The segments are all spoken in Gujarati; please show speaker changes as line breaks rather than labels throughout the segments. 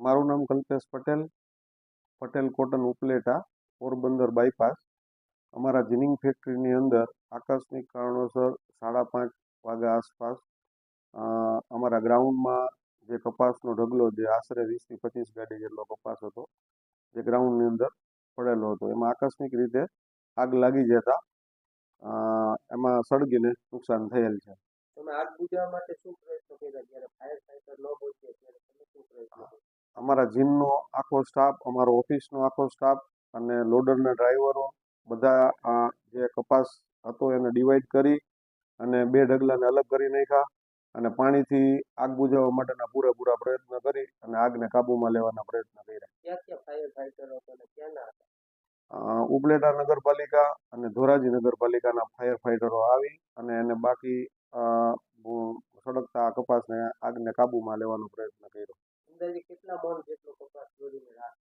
મારું નામ કલ્પેશ પટેલ પટેલ કોટન ઉપલેટા પોરબંદર બાયપાસ અમારા જીનિંગ ફેક્ટરીની અંદર આકસ્મિક કારણોસર સાડા પાંચ વાગ્યા આસપાસ અમારા ગ્રાઉન્ડમાં જે કપાસનો ઢગલો જે આશરે વીસથી પચીસ ગાડી જેટલો કપાસ હતો જે ગ્રાઉન્ડની અંદર પડેલો હતો. એમાં આકસ્મિક રીતે આગ લાગી જતા એમાં સળગીને નુકસાન થયેલ છે.
તમે આગ બુજાવવા માટે શું પ્રયત્નો કર્યા જ્યારે ફાયર ફાઈટર ન પહોંચે ત્યારે તમે શું પ્રયત્નો કર્યા
અમારા જીમનો આખો સ્ટાફ અમારો ઓફિસનો આખો સ્ટાફ અને લોડરના ડ્રાઈવરો બધા આ જે કપાસ હતો એને ડિવાઈડ કરી અને બે ઢગલાને અલગ કરી નાખ્યા અને પાણીથી આગ બુઝાવવા માટેના પૂરેપૂરા પ્રયત્ન કરી અને આગને કાબૂમાં લેવાના પ્રયત્ન કર્યા. ઉપલેટા નગરપાલિકા અને ધોરાજી નગરપાલિકાના ફાયર ફાઈટરો આવી અને એને બાકી સળગતા કપાસને આગને કાબૂમાં લેવાનો પ્રયત્ન કર્યો.
કેટલા મણ જેટલો કપાસ ચોરીને રાખ.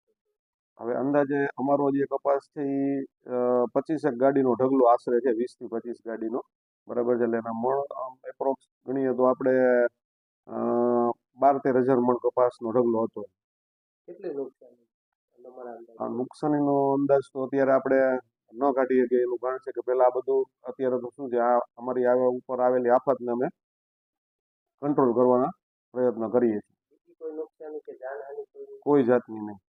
હવે અંદાજે અમારો જે કપાસ છે એ પચીસેક ગાડીનો ઢગલો આશરે છે વીસથી પચીસ ગાડીનો. બરાબર છે એટલે એના મણ એપ્રોક્સ ગણીએ તો આપણે બાર તેર હજાર મણ કપાસનો ઢગલો હતો.
કેટલી નુકસાની
નુકસાનીનો અંદાજ તો અત્યારે આપણે ન કાઢી શકીએ એનું કારણ છે કે પહેલાં આ બધું અત્યારે તો શું છે આ અમારી ઉપર આવેલી આફતને અમે કંટ્રોલ કરવાના પ્રયત્ન કરીએ છીએ
બીજી કોઈ નુકસાની કે જાનહાનિ કોઈ
કોઈ જાતની નહીં.